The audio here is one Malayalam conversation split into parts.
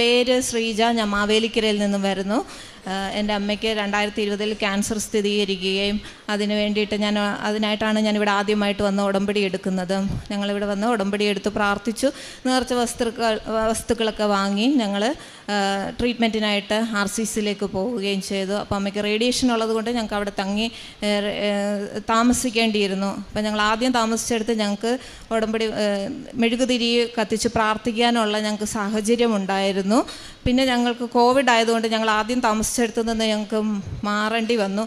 എന്റെ പേര് ശ്രീജ ഞാൻ മാവേലിക്കരയിൽ നിന്നും വരുന്നു. എന്റെ അമ്മയ്ക്ക് രണ്ടായിരത്തി ഇരുപതിൽ ക്യാൻസർ സ്ഥിരീകരിക്കുകയും അതിനു വേണ്ടിയിട്ട് ഞാൻ അതിനായിട്ടാണ് ഞാനിവിടെ ആദ്യമായിട്ട് വന്ന് ഉടമ്പടി എടുക്കുന്നത്. ഞങ്ങളിവിടെ വന്ന് ഉടമ്പടി എടുത്ത് പ്രാർത്ഥിച്ചു. നേർച്ച വസ്തുക്കൾ വസ്തുക്കളൊക്കെ വാങ്ങി ഞങ്ങൾ ട്രീറ്റ്മെന്റിനായിട്ട് ആർ സി സിയിലേക്ക് പോവുകയും ചെയ്തു. അപ്പോൾ അമ്മയ്ക്ക് റേഡിയേഷൻ ഉള്ളത് കൊണ്ട് ഞങ്ങൾക്ക് അവിടെ തങ്ങി താമസിക്കേണ്ടിയിരുന്നു. അപ്പോൾ ഞങ്ങൾ ആദ്യം താമസിച്ചെടുത്ത് ഞങ്ങൾക്ക് ഉടമ്പടി മെഴുകുതിരി കത്തിച്ച് പ്രാർത്ഥിക്കാനുള്ള ഞങ്ങൾക്ക് സാഹചര്യം ഉണ്ടായിരുന്നു പിന്നെ ഞങ്ങൾക്ക് കോവിഡ് ആയതുകൊണ്ട് ഞങ്ങൾ ആദ്യം താമസിച്ചെടുത്തു നിന്ന് ഞങ്ങൾക്ക് മാറേണ്ടി വന്നു.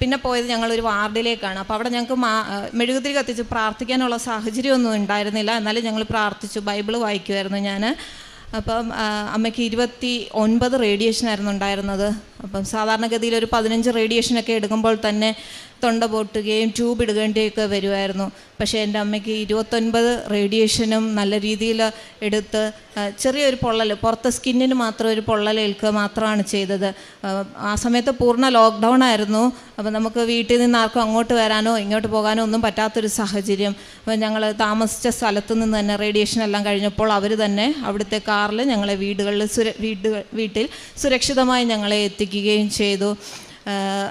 പിന്നെ പോയത് ഞങ്ങളൊരു വാർഡിലേക്കാണ്. അപ്പോൾ അവിടെ ഞങ്ങൾക്ക് മാ മെഴുകുതിരി കത്തിച്ച് പ്രാർത്ഥിക്കാനുള്ള സാഹചര്യമൊന്നും ഉണ്ടായിരുന്നില്ല. എന്നാലും ഞങ്ങൾ പ്രാർത്ഥിച്ചു. ബൈബിൾ വായിക്കുമായിരുന്നു ഞാൻ അപ്പം അമ്മയ്ക്ക് ഇരുപത്തി ഒൻപത് റേഡിയേഷനായിരുന്നു ഉണ്ടായിരുന്നത്. അപ്പം സാധാരണഗതിയിൽ ഒരു പതിനഞ്ച് റേഡിയേഷനൊക്കെ എടുക്കുമ്പോൾ തന്നെ തൊണ്ട പൊട്ടുകയും ട്യൂബ് ഇടുകേണ്ടിയൊക്കെ വരുമായിരുന്നു പക്ഷേ എന്റെ അമ്മയ്ക്ക് ഇരുപത്തൊൻപത് റേഡിയേഷനും നല്ല രീതിയിൽ എടുത്ത് ചെറിയൊരു പൊള്ളൽ പുറത്തെ സ്കിന്നിന് മാത്രം ഒരു പൊള്ളൽ ഏൽക്കുക മാത്രമാണ് ചെയ്തത്. ആ, സമയത്ത് പൂർണ ലോക്ക്ഡൗൺ ആയിരുന്നു. അപ്പോൾ നമുക്ക് വീട്ടിൽ നിന്ന് ആർക്കും അങ്ങോട്ട് വരാനോ ഇങ്ങോട്ട് പോകാനോ ഒന്നും പറ്റാത്തൊരു സാഹചര്യം. അപ്പോൾ ഞങ്ങൾ താമസിച്ച സ്ഥലത്ത് നിന്ന് തന്നെ റേഡിയേഷൻ എല്ലാം കഴിഞ്ഞപ്പോൾ അവർ തന്നെ അവിടുത്തെ കാറിൽ ഞങ്ങളെ വീടുകളിൽ സുര വീടുകൾ വീട്ടിൽ സുരക്ഷിതമായി ഞങ്ങളെ എത്തിക്കുകയും ചെയ്തു.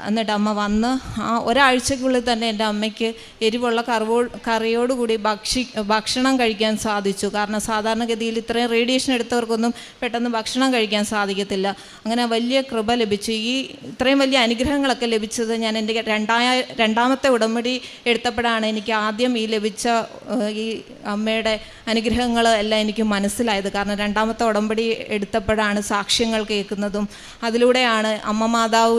എന്നിട്ട് അമ്മ വന്ന് ആ ഒരാഴ്ചക്കുള്ളിൽ തന്നെ എന്റെ അമ്മയ്ക്ക് എരിവുള്ള കറിവോ കറിയോടുകൂടി ഭക്ഷി ഭക്ഷണം കഴിക്കാൻ സാധിച്ചു. കാരണം സാധാരണഗതിയിൽ ഇത്രയും റേഡിയേഷൻ എടുത്തവർക്കൊന്നും പെട്ടെന്ന് ഭക്ഷണം കഴിക്കാൻ സാധിക്കത്തില്ല. അങ്ങനെ വലിയ കൃപ ലഭിച്ചു. ഈ ഇത്രയും വലിയ അനുഗ്രഹങ്ങളൊക്കെ ലഭിച്ചത് ഞാൻ എന്റെ രണ്ടായ രണ്ടാമത്തെ ഉടമ്പടി എടുത്തപ്പോഴാണ് എനിക്ക് ആദ്യം ഈ ലഭിച്ച ഈ അമ്മയുടെ അനുഗ്രഹങ്ങൾ എല്ലാം എനിക്ക് മനസ്സിലായത്. കാരണം രണ്ടാമത്തെ ഉടമ്പടി എടുത്തപ്പോഴാണ് സാക്ഷ്യങ്ങൾ കേൾക്കുന്നതും. അതിലൂടെയാണ് അമ്മ മാതാവ്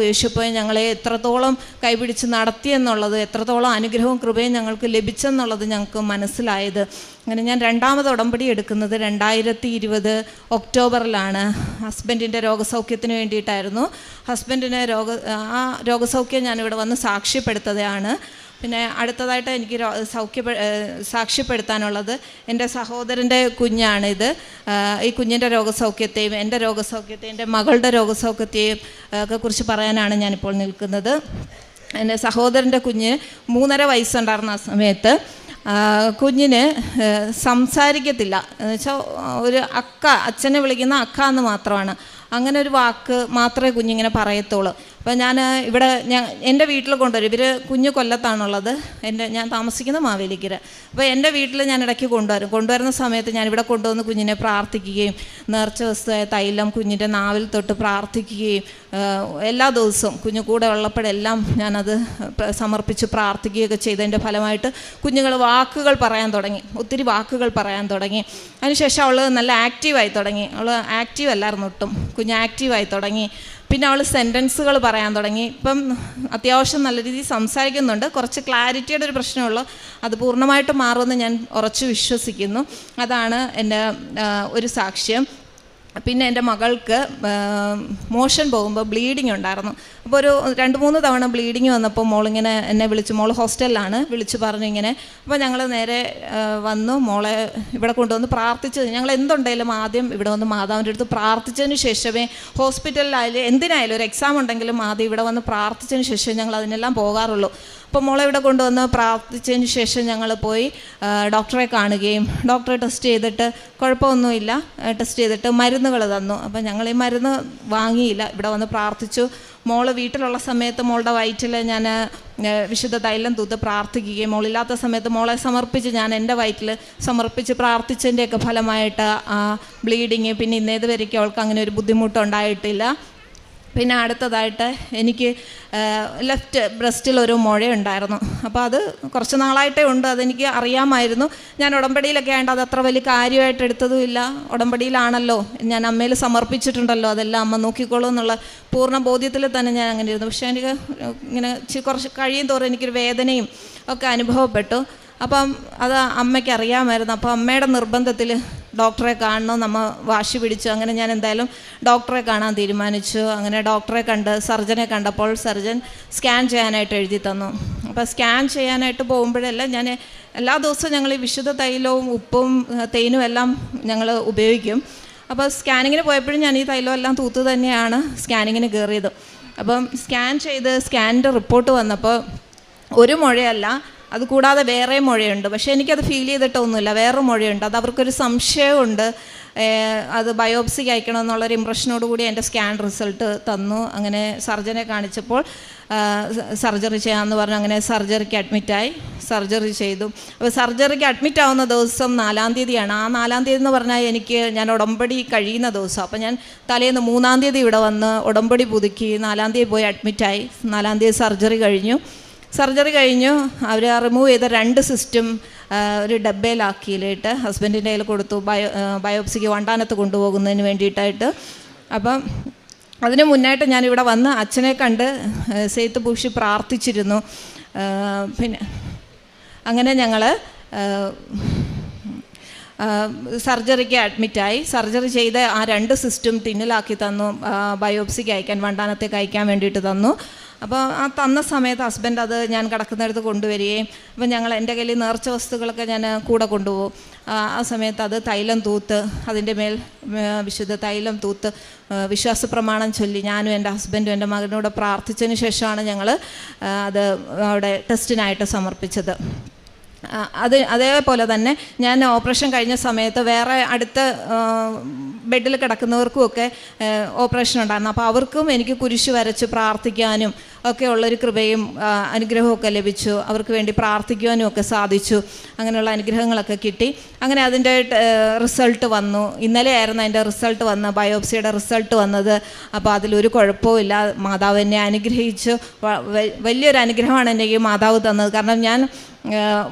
യേശുപ്പോയി ഞങ്ങളെ എത്രത്തോളം കൈപിടിച്ച് നടത്തിയെന്നുള്ളത് എത്രത്തോളം അനുഗ്രഹവും കൃപയും ഞങ്ങൾക്ക് ലഭിച്ചെന്നുള്ളത് ഞങ്ങൾക്ക് മനസ്സിലായത്. അങ്ങനെ ഞാൻ രണ്ടാമത് ഉടമ്പടി എടുക്കുന്നത് രണ്ടായിരത്തി ഇരുപത് ഒക്ടോബറിലാണ്. ഹസ്ബൻഡിന്റെ രോഗസൗഖ്യത്തിന് വേണ്ടിയിട്ടായിരുന്നു. ഹസ്ബൻഡിന് രോഗ ആ രോഗസൗഖ്യം ഞാനിവിടെ വന്ന് സാക്ഷ്യപ്പെടുത്തതാണ് പിന്നെ അടുത്തതായിട്ട് എനിക്ക് സൗഖ്യ സാക്ഷ്യപ്പെടുത്താനുള്ളത് എന്റെ സഹോദരന്റെ കുഞ്ഞാണിത്. ഈ കുഞ്ഞിന്റെ രോഗസൗഖ്യത്തെയും എന്റെ രോഗസൗഖ്യത്തെയും എന്റെ മകളുടെ രോഗസൗഖ്യത്തെയും ഒക്കെ കുറിച്ച് പറയാനാണ് ഞാനിപ്പോൾ നിൽക്കുന്നത്. എന്റെ സഹോദരന്റെ കുഞ്ഞ് മൂന്നര വയസ്സുണ്ടായിരുന്ന ആ സമയത്ത് കുഞ്ഞിന് സംസാരിക്കത്തില്ല. എന്നുവെച്ചാൽ ഒരു അക്ക അച്ഛനെ വിളിക്കുന്ന അക്ക എന്ന് മാത്രമാണ്. അങ്ങനെ ഒരു വാക്ക് മാത്രമേ കുഞ്ഞിങ്ങനെ പറയത്തുള്ളൂ. അപ്പോൾ ഞാൻ ഇവിടെ ഞാൻ എന്റെ വീട്ടിൽ കൊണ്ടുവരും. ഇവർ കുഞ്ഞു കൊല്ലത്താണുള്ളത്. എന്റെ ഞാൻ താമസിക്കുന്ന മാവേലിക്കര. അപ്പോൾ എന്റെ വീട്ടിൽ ഞാൻ ഇടയ്ക്ക് കൊണ്ടുവരും. കൊണ്ടുവരുന്ന സമയത്ത് ഞാൻ ഇവിടെ കൊണ്ടുവന്ന് കുഞ്ഞിനെ പ്രാർത്ഥിക്കുകയും നേർച്ച വസ്തുവായ തൈലം കുഞ്ഞിന്റെ നാവിൽ തൊട്ട് പ്രാർത്ഥിക്കുകയും എല്ലാ ദിവസവും കുഞ്ഞു കൂടെ ഉള്ളപ്പോഴെല്ലാം ഞാനത് സമർപ്പിച്ച് പ്രാർത്ഥിക്കുകയൊക്കെ ചെയ്തതിന്റെ ഫലമായിട്ട് കുഞ്ഞുങ്ങൾ വാക്കുകൾ പറയാൻ തുടങ്ങി. ഒത്തിരി വാക്കുകൾ പറയാൻ തുടങ്ങി. അതിനുശേഷം അവൾ നല്ല ആക്റ്റീവായി തുടങ്ങി. അവൾ ആക്റ്റീവ് അല്ലായിരുന്നു ഒട്ടും. കുഞ്ഞ് ആക്റ്റീവായി തുടങ്ങി. പിന്നെ അവൾ സെന്റൻസുകൾ പറയാൻ തുടങ്ങി. ഇപ്പം അത്യാവശ്യം നല്ല രീതിയിൽ സംസാരിക്കുന്നുണ്ട്. കുറച്ച് ക്ലാരിറ്റിയുടെ ഒരു പ്രശ്നമുള്ളൂ അത് പൂർണമായിട്ട് മാറുമെന്ന് ഞാൻ ഉറച്ചു വിശ്വസിക്കുന്നു. അതാണ് എന്റെ ഒരു സാക്ഷ്യം. പിന്നെ എന്റെ മകൾക്ക് മോഷൻ പോകുമ്പോൾ ബ്ലീഡിങ് ഉണ്ടായിരുന്നു. അപ്പോൾ ഒരു രണ്ട് മൂന്ന് തവണ ബ്ലീഡിങ് വന്നപ്പോൾ മോളിങ്ങനെ എന്നെ വിളിച്ചു. മോൾ ഹോസ്റ്റലിലാണ് വിളിച്ചു പറഞ്ഞു ഇങ്ങനെ. അപ്പോൾ ഞങ്ങൾ നേരെ വന്നു. മോളെ ഇവിടെ കൊണ്ടുവന്ന് പ്രാർത്ഥിച്ചു. ഞങ്ങൾ എന്തുണ്ടെങ്കിലും ആദ്യം ഇവിടെ വന്ന് മാതാവിന്റെ അടുത്ത് പ്രാർത്ഥിച്ചതിന് ശേഷമേ ഹോസ്പിറ്റലിലായാലും എന്തിനായാലും ഒരു എക്സാം ഉണ്ടെങ്കിലും ആദ്യം ഇവിടെ വന്ന് പ്രാർത്ഥിച്ചതിന് ശേഷം ഞങ്ങൾ അതിനെല്ലാം പോകാറുള്ളൂ. അപ്പോൾ മോളെ ഇവിടെ കൊണ്ടുവന്ന് പ്രാർത്ഥിച്ചതിന് ശേഷം ഞങ്ങൾ പോയി ഡോക്ടറെ കാണുകയും ഡോക്ടറെ ടെസ്റ്റ് ചെയ്തിട്ട് കുഴപ്പമൊന്നുമില്ല. ടെസ്റ്റ് ചെയ്തിട്ട് മരുന്നുകൾ തന്നു. അപ്പം ഞങ്ങൾ ഈ മരുന്ന് വാങ്ങിയില്ല. ഇവിടെ വന്ന് പ്രാർത്ഥിച്ചു. മോൾ വീട്ടിലുള്ള സമയത്ത് മോളുടെ വയറ്റിൽ ഞാൻ വിശുദ്ധ തൈലം തൂത്ത് പ്രാർത്ഥിക്കുകയും മോളില്ലാത്ത സമയത്ത് മോളെ സമർപ്പിച്ച് ഞാൻ എന്റെ വയറ്റിൽ സമർപ്പിച്ച് പ്രാർത്ഥിച്ചതിന്റെയൊക്കെ ഫലമായിട്ട് ബ്ലീഡിങ് പിന്നെ ഇന്നേത് വരയ്ക്കും അവൾക്ക് അങ്ങനെ ഒരു ബുദ്ധിമുട്ടുണ്ടായിട്ടില്ല. പിന്നെ അടുത്തതായിട്ട് എനിക്ക് ലെഫ്റ്റ് ബ്രസ്റ്റിൽ ഒരു മുഴയുണ്ടായിരുന്നു. അപ്പോൾ അത് കുറച്ച് നാളായിട്ടേ ഉണ്ട് അതെനിക്ക് അറിയാമായിരുന്നു. ഞാൻ ഉടമ്പടിയിലൊക്കെ ആയതുകൊണ്ട് അത് അത്ര വലിയ കാര്യമായിട്ട് എടുത്തതുമില്ല ഉടമ്പടിയിലാണല്ലോ ഞാൻ അമ്മയിൽ സമർപ്പിച്ചിട്ടുണ്ടല്ലോ അതെല്ലാം അമ്മ നോക്കിക്കോളൂ എന്നുള്ള പൂർണ ബോധ്യത്തിൽ തന്നെ ഞാൻ അങ്ങനെ ഇരുന്നു. പക്ഷേ എനിക്ക് ഇങ്ങനെ കുറച്ച് കഴിയും തോറും എനിക്കൊരു വേദനയും ഒക്കെ അനുഭവപ്പെട്ടു. അപ്പം അത് അമ്മയ്ക്ക് അറിയാമായിരുന്നു. അപ്പോൾ അമ്മയുടെ നിർബന്ധത്തിൽ ഡോക്ടറെ കാണണം നമ്മൾ വാശി പിടിച്ചു. അങ്ങനെ ഞാൻ എന്തായാലും ഡോക്ടറെ കാണാൻ തീരുമാനിച്ചു. അങ്ങനെ ഡോക്ടറെ കണ്ട് സർജനെ കണ്ടപ്പോൾ സർജൻ സ്കാൻ ചെയ്യാനായിട്ട് എഴുതി തന്നു. അപ്പോൾ സ്കാൻ ചെയ്യാനായിട്ട് പോകുമ്പോഴെല്ലാം ഞാൻ എല്ലാ ദിവസവും ഞങ്ങൾ ഈ വിശുദ്ധ തൈലവും ഉപ്പും തേനും എല്ലാം ഞങ്ങൾ ഉപയോഗിക്കും. അപ്പോൾ സ്കാനിങ്ങിന് പോയപ്പോഴും ഞാൻ ഈ തൈലം എല്ലാം തൂത്ത് തന്നെയാണ് സ്കാനിങ്ങിന് കയറിയത്. അപ്പം സ്കാൻ ചെയ്ത് സ്കാനിന്റെ റിപ്പോർട്ട് വന്നപ്പോൾ ഒരു മുഴയല്ല അത് കൂടാതെ വേറെ മുഴയുണ്ട്. പക്ഷേ എനിക്കത് ഫീൽ ചെയ്തിട്ടൊന്നുമില്ല. വേറെ മുഴയുണ്ട്. അത് അവർക്കൊരു സംശയമുണ്ട്. അത് ബയോപ്സിക്ക് അയക്കണം എന്നുള്ളൊരു ഇമ്പ്രഷനോട് കൂടി എന്റെ സ്കാൻ റിസൾട്ട് തന്നു. അങ്ങനെ സർജനെ കാണിച്ചപ്പോൾ സർജറി ചെയ്യാമെന്ന് പറഞ്ഞു. അങ്ങനെ സർജറിക്ക് അഡ്മിറ്റായി സർജറി ചെയ്തു. അപ്പോൾ സർജറിക്ക് അഡ്മിറ്റ് ആവുന്ന ദിവസം നാലാം തീയതിയാണ്. ആ നാലാം തീയതി എന്ന് പറഞ്ഞാൽ എനിക്ക് ഞാൻ ഉടമ്പടി കഴിയുന്ന ദിവസം. അപ്പോൾ ഞാൻ തലേന്ന് മൂന്നാം തീയതി ഇവിടെ വന്ന് ഉടമ്പടി പുതുക്കി നാലാം തീയതി പോയി അഡ്മിറ്റായി നാലാം തീയതി സർജറി കഴിഞ്ഞു. സർജറി കഴിഞ്ഞു. അവർ റിമൂവ് ചെയ്ത രണ്ട് സിസ്റ്റം ഒരു ഡബ്ബയിലാക്കിയിലിട്ട് ഹസ്ബൻഡിന്റെ കയ്യിൽ കൊടുത്തു. ബയോ ബയോപ്സിക്ക് വണ്ടാനത്ത് കൊണ്ടുപോകുന്നതിന് വേണ്ടിയിട്ടായിട്ട്. അപ്പം അതിന് മുന്നായിട്ട് ഞാനിവിടെ വന്ന് അച്ഛനെ കണ്ട് സെയ്ത്ത് പൂഷി പ്രാർത്ഥിച്ചിരുന്നു. പിന്നെ അങ്ങനെ ഞങ്ങൾ സർജറിക്ക് അഡ്മിറ്റായി. സർജറി ചെയ്ത് ആ രണ്ട് സിസ്റ്റം ടിന്നിലാക്കി തന്നു. ബയോപ്സിക്ക് അയക്കാൻ വണ്ടാനത്തേക്ക് അയക്കാൻ വേണ്ടിയിട്ട് തന്നു. അപ്പോൾ ആ തന്ന സമയത്ത് ഹസ്ബൻഡ് അത് ഞാൻ കിടക്കുന്നിടത്ത് കൊണ്ടുവരികയും അപ്പം ഞങ്ങൾ എന്റെ കയ്യിൽ നേർച്ച വസ്തുക്കളൊക്കെ ഞാൻ കൂടെ കൊണ്ടുപോകും. ആ സമയത്ത് അത് തൈലം തൂത്ത് അതിന്റെ മേൽ വിശുദ്ധ തൈലം തൂത്ത് വിശ്വാസ പ്രമാണം ചൊല്ലി ഞാനും എന്റെ ഹസ്ബൻഡും എന്റെ മകനോട് പ്രാർത്ഥിച്ചതിന് ശേഷമാണ് ഞങ്ങൾ അത് അവിടെ ടെസ്റ്റിനായിട്ട് സമർപ്പിച്ചത്. അത് അതേപോലെ തന്നെ ഞാൻ ഓപ്പറേഷൻ കഴിഞ്ഞ സമയത്ത് വേറെ അടുത്ത ബെഡിൽ കിടക്കുന്നവർക്കും ഒക്കെ ഓപ്പറേഷൻ ഉണ്ടായിരുന്നു. അപ്പോൾ അവർക്കും എനിക്ക് കുരിശ് വരച്ച് പ്രാർത്ഥിക്കാനും ഒക്കെ ഉള്ളൊരു കൃപയും അനുഗ്രഹമൊക്കെ ലഭിച്ചു. അവർക്ക് വേണ്ടി പ്രാർത്ഥിക്കുവാനും ഒക്കെ സാധിച്ചു. അങ്ങനെയുള്ള അനുഗ്രഹങ്ങളൊക്കെ കിട്ടി. അങ്ങനെ അതിന്റെ റിസൾട്ട് വന്നു. ഇന്നലെ ആയിരുന്നു അതിന്റെ റിസൾട്ട് വന്ന് ബയോപ്സിയുടെ റിസൾട്ട് വന്നത്. അപ്പോൾ അതിലൊരു കുഴപ്പവും ഇല്ല. മാതാവ് എന്നെ അനുഗ്രഹിച്ചു. വലിയൊരു അനുഗ്രഹമാണ് എനിക്ക് മാതാവ് തന്നത്. കാരണം ഞാൻ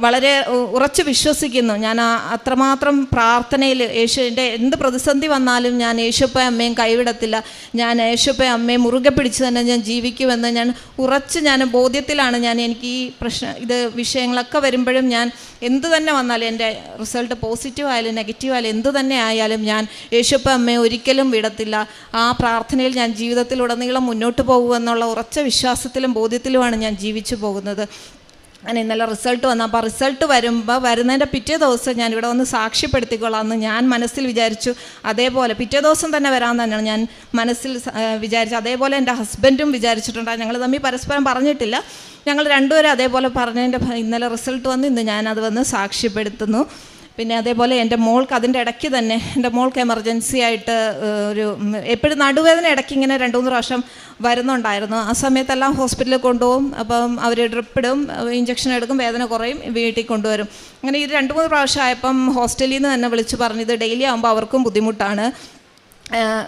വളരെ ഉറച്ചു വിശ്വസിക്കുന്നു. ഞാൻ അത്രമാത്രം പ്രാർത്ഥനയിൽ യേശുവിന്റെ എന്ത് പ്രതിസന്ധി വന്നാലും ഞാൻ യേശുപ്പ അമ്മയും കൈവിടത്തില്ല. ഞാൻ യേശുപ്പ അമ്മയെ മുറുകെ പിടിച്ച് തന്നെ ഞാൻ ജീവിക്കുമെന്ന് ഞാൻ ഉറച്ച് ഞാൻ ബോധ്യത്തിലാണ്. ഞാൻ എനിക്ക് ഈ പ്രശ്ന ഇത് വിഷയങ്ങളൊക്കെ വരുമ്പോഴും ഞാൻ എന്ത് തന്നെ വന്നാലും എന്റെ റിസൾട്ട് പോസിറ്റീവ് ആയാലും നെഗറ്റീവ് ആയാലും എന്ത് തന്നെ ആയാലും ഞാൻ യേശുപ്പ അമ്മയെ ഒരിക്കലും വിടത്തില്ല. ആ പ്രാർത്ഥനയിൽ ഞാൻ ജീവിതത്തിലുടനീളം മുന്നോട്ട് പോകുമെന്നുള്ള ഉറച്ച വിശ്വാസത്തിലും ബോധ്യത്തിലുമാണ് ഞാൻ ജീവിച്ചു പോകുന്നത്. അങ്ങനെ ഇന്നലെ റിസൾട്ട് വന്നു. അപ്പോൾ റിസൾട്ട് വരുമ്പോൾ വരുന്നതിന്റെ പിറ്റേ ദിവസം ഞാൻ ഇവിടെ വന്ന് സാക്ഷ്യപ്പെടുത്തിക്കൊള്ളാം എന്ന് ഞാൻ മനസ്സിൽ വിചാരിച്ചു. അതേപോലെ പിറ്റേ ദിവസം തന്നെ വരാമെന്ന് തന്നെയാണ് ഞാൻ മനസ്സിൽ വിചാരിച്ചു അതേപോലെ എന്റെ ഹസ്ബൻഡും വിചാരിച്ചിട്ടുണ്ട് ഞങ്ങൾ തമ്മിൽ പരസ്പരം പറഞ്ഞിട്ടില്ല. ഞങ്ങൾ രണ്ടുപേരും അതേപോലെ പറഞ്ഞതിന്റെ ഇന്നലെ റിസൾട്ട് വന്ന് ഇന്ന് ഞാനത് വന്ന് സാക്ഷ്യപ്പെടുത്തുന്നു. പിന്നെ അതേപോലെ എന്റെ മോൾക്ക് അതിന്റെ ഇടയ്ക്ക് തന്നെ എന്റെ മോൾക്ക് എമർജൻസി ആയിട്ട് ഒരു എപ്പോഴും നടുവേദന ഇടയ്ക്ക് ഇങ്ങനെ രണ്ട് മൂന്ന് പ്രാവശ്യം വരുന്നുണ്ടായിരുന്നു. ആ സമയത്തെല്ലാം ഹോസ്പിറ്റലിൽ കൊണ്ടുപോകും അപ്പം അവർ ഡ്രിപ്പിടും ഇഞ്ചക്ഷൻ എടുക്കും വേദന കുറയും വീട്ടിൽ കൊണ്ടുവരും. അങ്ങനെ ഈ രണ്ട് മൂന്ന് പ്രാവശ്യം ആയപ്പം ഹോസ്റ്റലിൽ നിന്ന് തന്നെ വിളിച്ച് പറഞ്ഞു ഇത് ഡെയിലി ആകുമ്പോൾ അവർക്കും ബുദ്ധിമുട്ടാണ്.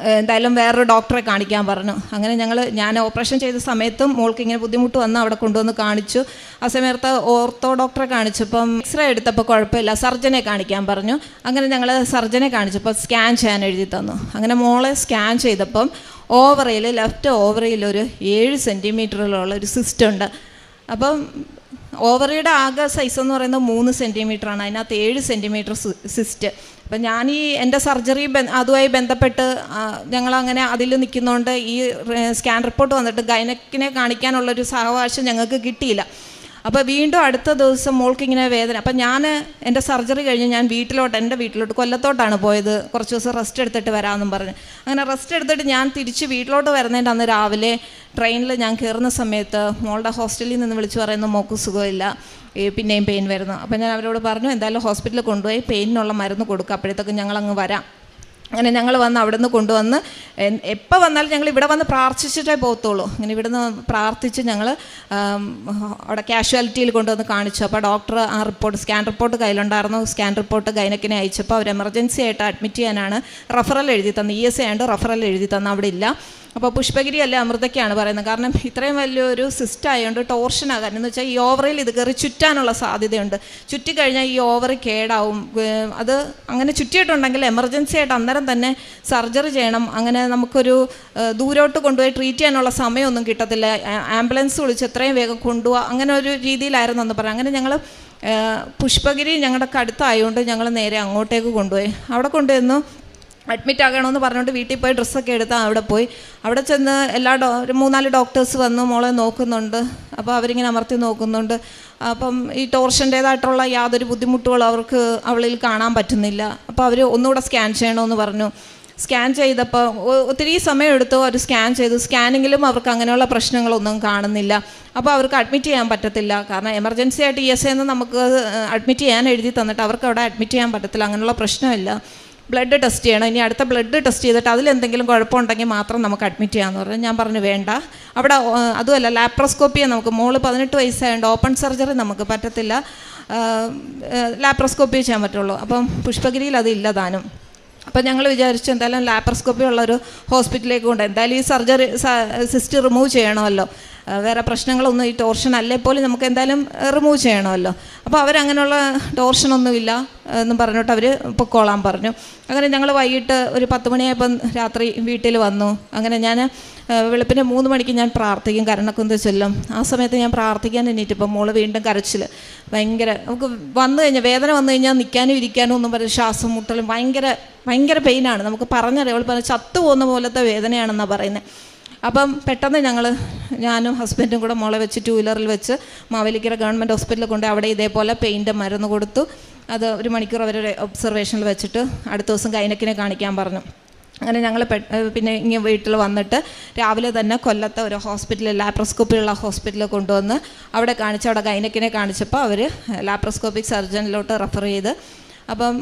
എന്തായാലും വേറൊരു ഡോക്ടറെ കാണിക്കാൻ പറഞ്ഞു. അങ്ങനെ ഞങ്ങൾ ഞാൻ ഓപ്പറേഷൻ ചെയ്ത സമയത്തും മോൾക്ക് ഇങ്ങനെ ബുദ്ധിമുട്ട് വന്ന് അവിടെ കൊണ്ടുവന്ന് കാണിച്ചു. ആ സമയത്ത് ഓർത്തോ ഡോക്ടറെ കാണിച്ചപ്പം എക്സ്റേ എടുത്തപ്പോൾ കുഴപ്പമില്ല. സർജനെ കാണിക്കാൻ പറഞ്ഞു. അങ്ങനെ ഞങ്ങൾ സർജനെ കാണിച്ചപ്പോൾ സ്കാൻ ചെയ്യാൻ എഴുതി തന്നു. അങ്ങനെ മോളെ സ്കാൻ ചെയ്തപ്പം ഓവറയിൽ ലെഫ്റ്റ് ഓവറയിൽ ഒരു ഏഴ് സെന്റിമീറ്ററിലുള്ള ഒരു സിസ്റ്റ് ഉണ്ട്. അപ്പം ഓവറിയുടെ ആകെ സൈസ് എന്ന് പറയുന്നത് മൂന്ന് സെന്റിമീറ്റർ ആണ്. അതിനകത്ത് ഏഴ് സെന്റിമീറ്റർ സിസ്റ്റ് അപ്പം ഞാൻ ഈ എന്റെ സർജറി അതുമായി ബന്ധപ്പെട്ട് ഞങ്ങൾ അങ്ങനെ അതിൽ നിൽക്കുന്നതുകൊണ്ട് ഈ സ്കാൻ റിപ്പോർട്ട് വന്നിട്ട് ഗൈനക്കിനെ കാണിക്കാനുള്ളൊരു സഹവാശം ഞങ്ങൾക്ക് കിട്ടിയില്ല. അപ്പോൾ വീണ്ടും അടുത്ത ദിവസം മോൾക്ക് ഇങ്ങനെ വേദന. അപ്പം ഞാൻ എന്റെ സർജറി കഴിഞ്ഞ് ഞാൻ വീട്ടിലോട്ട് എന്റെ വീട്ടിലോട്ട് കൊല്ലത്തോട്ടാണ് പോയത്. കുറച്ച് ദിവസം റെസ്റ്റ് എടുത്തിട്ട് വരാമെന്നും പറഞ്ഞ്. അങ്ങനെ റെസ്റ്റ് എടുത്തിട്ട് ഞാൻ തിരിച്ച് വീട്ടിലോട്ട് വരുന്നതിന്റെ അന്ന് രാവിലെ ട്രെയിനിൽ ഞാൻ കയറുന്ന സമയത്ത് മോളുടെ ഹോസ്റ്റലിൽ നിന്ന് വിളിച്ച് പറയുന്നു മോക്ക് സുഖമില്ല. പിന്നെയും പെയിൻ വരുന്നു. അപ്പം ഞാൻ അവരോട് പറഞ്ഞു എന്തായാലും ഹോസ്പിറ്റലിൽ കൊണ്ടുപോയി പെയിനിനുള്ള മരുന്ന് കൊടുക്കുക അപ്പോഴത്തേക്കും ഞങ്ങൾ അങ്ങ് വരാം. അങ്ങനെ ഞങ്ങൾ വന്ന് അവിടെ നിന്ന് കൊണ്ടുവന്ന് എപ്പോൾ വന്നാലും ഞങ്ങൾ ഇവിടെ വന്ന് പ്രാർത്ഥിച്ചിട്ടേ പോകത്തുള്ളൂ. അങ്ങനെ നിന്ന് പ്രാർത്ഥിച്ച് ഞങ്ങൾ അവിടെ കാഷ്വാലിറ്റിയിൽ കൊണ്ടുവന്ന് കാണിച്ചു. അപ്പോൾ ഡോക്ടർ ആ റിപ്പോർട്ട് സ്കാൻ റിപ്പോർട്ട് കയ്യിലുണ്ടായിരുന്നു. സ്കാൻ റിപ്പോർട്ട് ഗൈനക്കിനെ അയച്ചപ്പോൾ അവർ എമർജൻസി ആയിട്ട് അഡ്മിറ്റ് ചെയ്യാനാണ് റഫറൽ എഴുതി തന്നു. ഇ എസ് ആയതുകൊണ്ട് റഫറൽ എഴുതി തന്നു. അവിടെ ഇല്ല. അപ്പോൾ പുഷ്പഗിരി അല്ല അമൃതയ്ക്കാണ് പറയുന്നത്. കാരണം ഇത്രയും വലിയൊരു സിസ്റ്റ് ആയതുകൊണ്ട് ടോർഷൻ ആകാൻ എന്ന് വെച്ചാൽ ഈ ഓവറിൽ ഇത് കയറി ചുറ്റാനുള്ള സാധ്യതയുണ്ട്. ചുറ്റിക്കഴിഞ്ഞാൽ ഈ ഓവർ കേടാവും. അത് അങ്ങനെ ചുറ്റിയിട്ടുണ്ടെങ്കിൽ എമർജൻസി ആയിട്ട് അന്നേരം തന്നെ സർജറി ചെയ്യണം. അങ്ങനെ നമുക്കൊരു ദൂരോട്ട് കൊണ്ടുപോയി ട്രീറ്റ് ചെയ്യാനുള്ള സമയമൊന്നും കിട്ടത്തില്ല. ആംബുലൻസ് വിളിച്ച് എത്രയും വേഗം കൊണ്ടുപോകുക അങ്ങനെ ഒരു രീതിയിലായിരുന്നു എന്ന് പറയാം അങ്ങനെ ഞങ്ങൾ പുഷ്പഗിരി ഞങ്ങളുടെ അടുത്തായതുകൊണ്ട് ഞങ്ങൾ നേരെ അങ്ങോട്ടേക്ക് കൊണ്ടുപോയി. അവിടെ കൊണ്ടുവന്നു. അഡ്മിറ്റ് ആകണമെന്ന് പറഞ്ഞുകൊണ്ട് വീട്ടിൽ പോയി ഡ്രസ്സൊക്കെ എടുത്ത് അവിടെ പോയി. അവിടെ ചെന്ന് എല്ലാ ഡോ മൂന്നാൽ ഡോക്ടേഴ്സ് വന്ന് മോളെ നോക്കുന്നുണ്ട്. അപ്പോൾ അവരിങ്ങനെ അമർത്തി നോക്കുന്നുണ്ട്. അപ്പം ഈ ടോർഷന്റേതായിട്ടുള്ള യാതൊരു ബുദ്ധിമുട്ടുകളും അവർക്ക് അവളിൽ കാണാൻ പറ്റുന്നില്ല. അപ്പോൾ അവർ ഒന്നുകൂടെ സ്കാൻ ചെയ്യണമെന്ന് പറഞ്ഞു. സ്കാൻ ചെയ്തപ്പോൾ ഒത്തിരി സമയം എടുത്തു അവർ സ്കാൻ ചെയ്തു. സ്കാനിങ്ങിലും അവർക്ക് അങ്ങനെയുള്ള പ്രശ്നങ്ങളൊന്നും കാണുന്നില്ല. അപ്പോൾ അവർക്ക് അഡ്മിറ്റ് ചെയ്യാൻ പറ്റത്തില്ല. കാരണം എമർജൻസി ആയിട്ട് ഇ എസ് എന്ന് നമുക്ക് അഡ്മിറ്റ് ചെയ്യാൻ എഴുതി തന്നിട്ട് അവർക്ക് അവിടെ അഡ്മിറ്റ് ചെയ്യാൻ പറ്റത്തില്ല. അങ്ങനെയുള്ള പ്രശ്നമില്ല. ബ്ലഡ് ടെസ്റ്റ് ചെയ്യണം. ഇനി അടുത്ത ബ്ലഡ് ടെസ്റ്റ് ചെയ്തിട്ട് അതിലെന്തെങ്കിലും കുഴപ്പമുണ്ടെങ്കിൽ മാത്രം നമുക്ക് അഡ്മിറ്റ് ചെയ്യാമെന്ന് പറഞ്ഞു. ഞാൻ പറഞ്ഞു വേണ്ട. അവിടെ അതുമല്ല ലാപ്രോസ്കോപ്പിയെ നമുക്ക്. മോൾ പതിനെട്ട് വയസ്സായതുകൊണ്ട് ഓപ്പൺ സർജറി നമുക്ക് പറ്റത്തില്ല. ലാപ്രോസ്കോപ്പി ചെയ്യാൻ പറ്റുള്ളൂ. അപ്പം പുഷ്പഗിരിയിൽ അതില്ല താനും. അപ്പം ഞങ്ങൾ വിചാരിച്ചു എന്തായാലും ലാപ്രോസ്കോപ്പി ഉള്ളൊരു ഹോസ്പിറ്റലിലേക്ക് കൊണ്ട് എന്തായാലും ഈ സർജറി സിസ്റ്റ് റിമൂവ് ചെയ്യണമല്ലോ. വേറെ പ്രശ്നങ്ങളൊന്നും ഈ ടോർഷൻ അല്ലേ പോലും നമുക്ക് എന്തായാലും റിമൂവ് ചെയ്യണമല്ലോ. അപ്പോൾ അവരങ്ങനെയുള്ള ടോർഷനൊന്നുമില്ല എന്നും പറഞ്ഞിട്ട് അവർ പൊക്കോളാൻ പറഞ്ഞു. അങ്ങനെ ഞങ്ങൾ വൈകിട്ട് ഒരു പത്ത് മണിയായപ്പം രാത്രി വീട്ടിൽ വന്നു. അങ്ങനെ ഞാൻ വെളുപ്പിന് മൂന്ന് മണിക്ക് ഞാൻ പ്രാർത്ഥിക്കും കരണക്കുന്ത് ചൊല്ലും. ആ സമയത്ത് ഞാൻ പ്രാർത്ഥിക്കാൻ എണീറ്റിപ്പം മോൾ വീണ്ടും കരച്ചിൽ ഭയങ്കര നമുക്ക് വന്നു കഴിഞ്ഞാൽ വേദന വന്നു കഴിഞ്ഞാൽ നിൽക്കാനും ഇരിക്കാനും ഒന്നും പറയും ശ്വാസം മുട്ടലും ഭയങ്കര ഭയങ്കര പെയിനാണ് നമുക്ക് പറഞ്ഞറിയാം അവൾ പറഞ്ഞു ചത്തു പോകുന്ന പോലത്തെ വേദനയാണെന്നാണ് പറയുന്നത് അപ്പം പെട്ടെന്ന് ഞങ്ങൾ ഞാനും ഹസ്ബൻഡും കൂടെ മോളെ വെച്ച് ടൂ വീലറിൽ വെച്ച് മാവേലിക്കര ഗവൺമെന്റ് ഹോസ്പിറ്റലിൽ കൊണ്ട് അവിടെ ഇതേപോലെ പെയിന്റെ മരുന്ന് കൊടുത്തു. അത് ഒരു മണിക്കൂർ അവരുടെ ഒബ്സർവേഷനിൽ വെച്ചിട്ട് അടുത്ത ദിവസം കൈനക്കിനെ കാണിക്കാൻ പറഞ്ഞു. അങ്ങനെ ഞങ്ങൾ പിന്നെ ഇങ്ങനെ വീട്ടിൽ വന്നിട്ട് രാവിലെ തന്നെ കൊല്ലത്തെ ഒരു ഹോസ്പിറ്റലിൽ ലാപ്രോസ്കോപ്പി ഉള്ള ഹോസ്പിറ്റലിൽ കൊണ്ടുവന്ന് അവിടെ കാണിച്ച് അവിടെ ഗൈനക്കിനെ കാണിച്ചപ്പോൾ അവർ ലാപ്രോസ്കോപ്പിക് സർജനിലോട്ട് റെഫർ ചെയ്ത് അപ്പം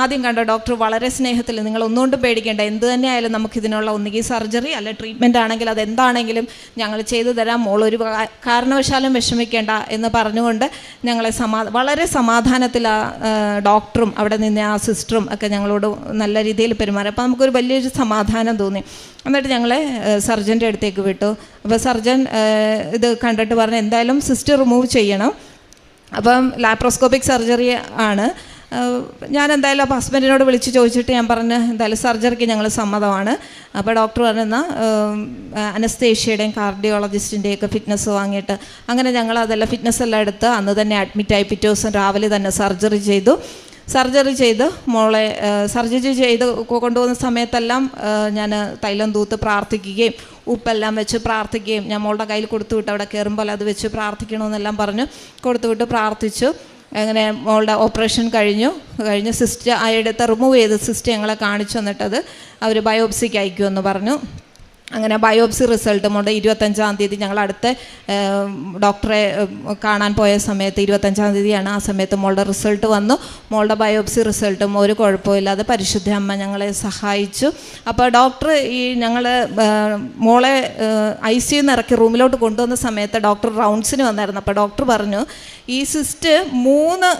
ആദ്യം കണ്ട ഡോക്ടർ വളരെ സ്നേഹത്തിൽ നിങ്ങൾ ഒന്നുകൊണ്ടും പേടിക്കേണ്ട എന്ത് തന്നെ ആയാലും നമുക്കിതിനുള്ള ഒന്നുകിൽ സർജറി അല്ലെ ട്രീറ്റ്മെന്റ് ആണെങ്കിൽ അത് എന്താണെങ്കിലും ഞങ്ങൾ ചെയ്തു തരാം മോൾ ഒരു കാരണവശാലും വിഷമിക്കേണ്ട എന്ന് പറഞ്ഞുകൊണ്ട് ഞങ്ങളെ സമാ വളരെ സമാധാനത്തിൽ ആ ഡോക്ടറും അവിടെ നിന്ന് ആ സിസ്റ്ററും ഒക്കെ ഞങ്ങളോട് നല്ല രീതിയിൽ പെരുമാറി. അപ്പോൾ നമുക്കൊരു വലിയൊരു സമാധാനം തോന്നി. എന്നിട്ട് ഞങ്ങളെ സർജന്റെ അടുത്തേക്ക് വിട്ടു. അപ്പോൾ സർജൻ ഇത് കണ്ടിട്ട് പറഞ്ഞു എന്തായാലും സിസ്റ്റർ റിമൂവ് ചെയ്യണം. അപ്പം ലാപ്രോസ്കോപ്പിക് സർജറി ആണ്. ഞാൻ എന്തായാലും അപ്പോൾ ഹസ്ബൻഡിനോട് വിളിച്ച് ചോദിച്ചിട്ട് ഞാൻ പറഞ്ഞ് എന്തായാലും സർജറിക്ക് ഞങ്ങൾ സമ്മതമാണ്. അപ്പോൾ ഡോക്ടർ പറഞ്ഞ അനസ്തേഷ്യയുടെയും കാർഡിയോളജിസ്റ്റിന്റെയും ഒക്കെ ഫിറ്റ്നസ് വാങ്ങിയിട്ട് അങ്ങനെ ഞങ്ങൾ അതെല്ലാം ഫിറ്റ്നസ് എല്ലാം എടുത്ത് അന്ന് തന്നെ അഡ്മിറ്റായി പിറ്റേ ദിവസം രാവിലെ തന്നെ സർജറി ചെയ്തു. സർജറി ചെയ്ത് മോളെ സർജറി ചെയ്ത് കൊണ്ടുപോകുന്ന സമയത്തെല്ലാം ഞാൻ തൈലം തൂത്ത് പ്രാർത്ഥിക്കുകയും ഉപ്പെല്ലാം വെച്ച് പ്രാർത്ഥിക്കുകയും ഞാൻ മോളുടെ കയ്യിൽ കൊടുത്തു വിട്ട്. അവിടെ കയറുമ്പോൾ അത് വെച്ച് പ്രാർത്ഥിക്കണമെന്നെല്ലാം പറഞ്ഞു കൊടുത്തു വിട്ട് പ്രാർത്ഥിച്ചു. അങ്ങനെ മോളുടെ ഓപ്പറേഷൻ കഴിഞ്ഞു. കഴിഞ്ഞ് സിസ്റ്റ് ആ എടുത്ത് റിമൂവ് ചെയ്ത് സിസ്റ്റ് ഞങ്ങളെ കാണിച്ചു വന്നിട്ടത് അവർ ബയോപ്സിക്ക് അയക്കുമെന്ന് പറഞ്ഞു. അങ്ങനെ ബയോപ്സി റിസൾട്ട് മോളുടെ ഇരുപത്തഞ്ചാം തീയതി ഞങ്ങൾ അടുത്ത ഡോക്ടറെ കാണാൻ പോയ സമയത്ത് ഇരുപത്തഞ്ചാം തീയതിയാണ് ആ സമയത്ത് മോളുടെ റിസൾട്ട് വന്നു. മോളുടെ ബയോപ്സി റിസൾട്ടും ഒരു കുഴപ്പമില്ലാതെ പരിശുദ്ധ അമ്മ ഞങ്ങളെ സഹായിച്ചു. അപ്പോൾ ഡോക്ടർ ഈ ഞങ്ങൾ മോളെ ഐ സി യുന്ന് ഇറക്കി റൂമിലോട്ട് കൊണ്ടുവന്ന സമയത്ത് ഡോക്ടർ റൗണ്ട്സിന് വന്നായിരുന്നു. അപ്പോൾ ഡോക്ടർ പറഞ്ഞു ഈ സിസ്റ്റ് മൂന്ന്